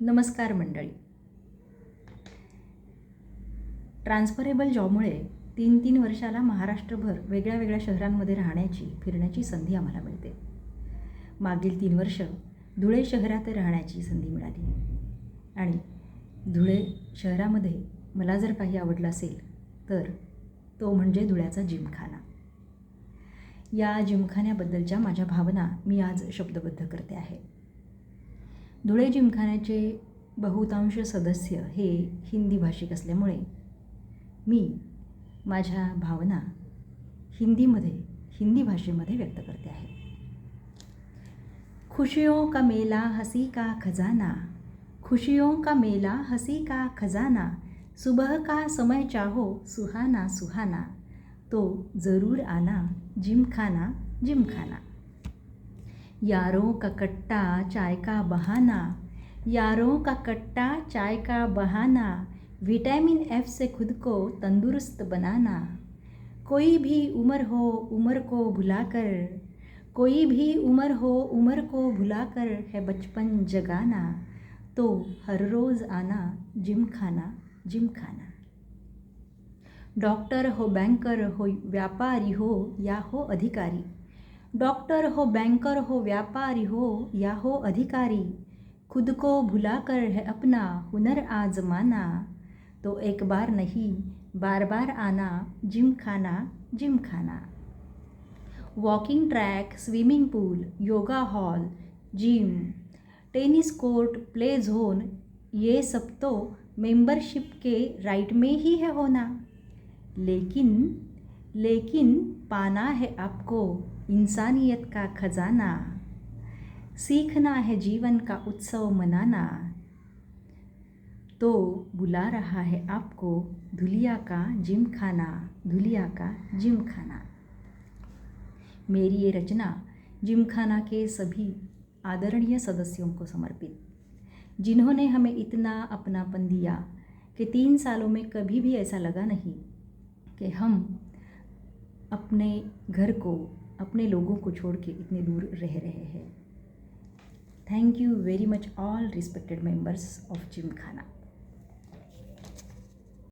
नमस्कार मंडळी. ट्रान्सफरेबल जॉबमुळे तीन तीन वर्षाला महाराष्ट्रभर वेगळ्या वेगळ्या शहरांमध्ये राहण्याची फिरण्याची संधी आम्हाला मिळते. मागील तीन वर्ष धुळे शहरात राहण्याची संधी मिळाली. आणि धुळे शहरामध्ये मला जर काही आवडलं असेल तर तो म्हणजे धुळ्याचा जिमखाना. या जिमखान्याबद्दलच्या माझ्या भावना मी आज शब्दबद्ध करते आहे. धुळे जिमखान्याचे बहुतांश सदस्य हे हिंदी भाषिक असल्यामुळे मी माझ्या भावना हिंदीमध्ये हिंदी भाषेमध्ये व्यक्त करते आहे. खुशियों का मेला हसी का खजाना. खुशियों का मेला हसी का खजाना. सुबह का समय चाहो सुहाना सुहाना. तो ज़रूर आना जिमखाना जिमखाना. यारों का कट्टा चाय का बहाना। यारों का कट्टा चाय का बहाना। विटामिन एफ़ से खुद को तंदुरुस्त बनाना। कोई भी उम्र हो, उम्र को भुलाकर। कोई भी उम्र हो, उम्र को भुलाकर है बचपन जगाना। तो हर रोज़ आना जिम खाना जिम खाना। डॉक्टर हो, बैंकर हो, व्यापारी हो या हो अधिकारी डॉक्टर हो, बैंकर हो, व्यापारी हो, या हो अधिकारी, खुद को भुलाकर है अपना हुनर आजमाना। तो एक बार नहीं बार बार आना, gymkhana gymkhana. Walking track, swimming pool, yoga hall, gym, tennis court, play zone, ये सब तो मेंबरशिप के राइट में ही है होना। लेकिन लेकिन पाना है आपको इंसानियत का खजाना। सीखना है जीवन का उत्सव मनाना। तो बुला रहा है आपको धुलिया का जिम खाना, धुलिया का जिम खाना। मेरी ये रचना जिम खाना के सभी आदरणीय सदस्यों को समर्पित। जिन्होंने हमें इतना अपनापन दिया कि तीन सालों में कभी भी ऐसा लगा नहीं कि हम अपने घर को, अपने लोगों को छोड़ के इतने दूर रह रहे हैं। Thank you very much all respected members of gymkhana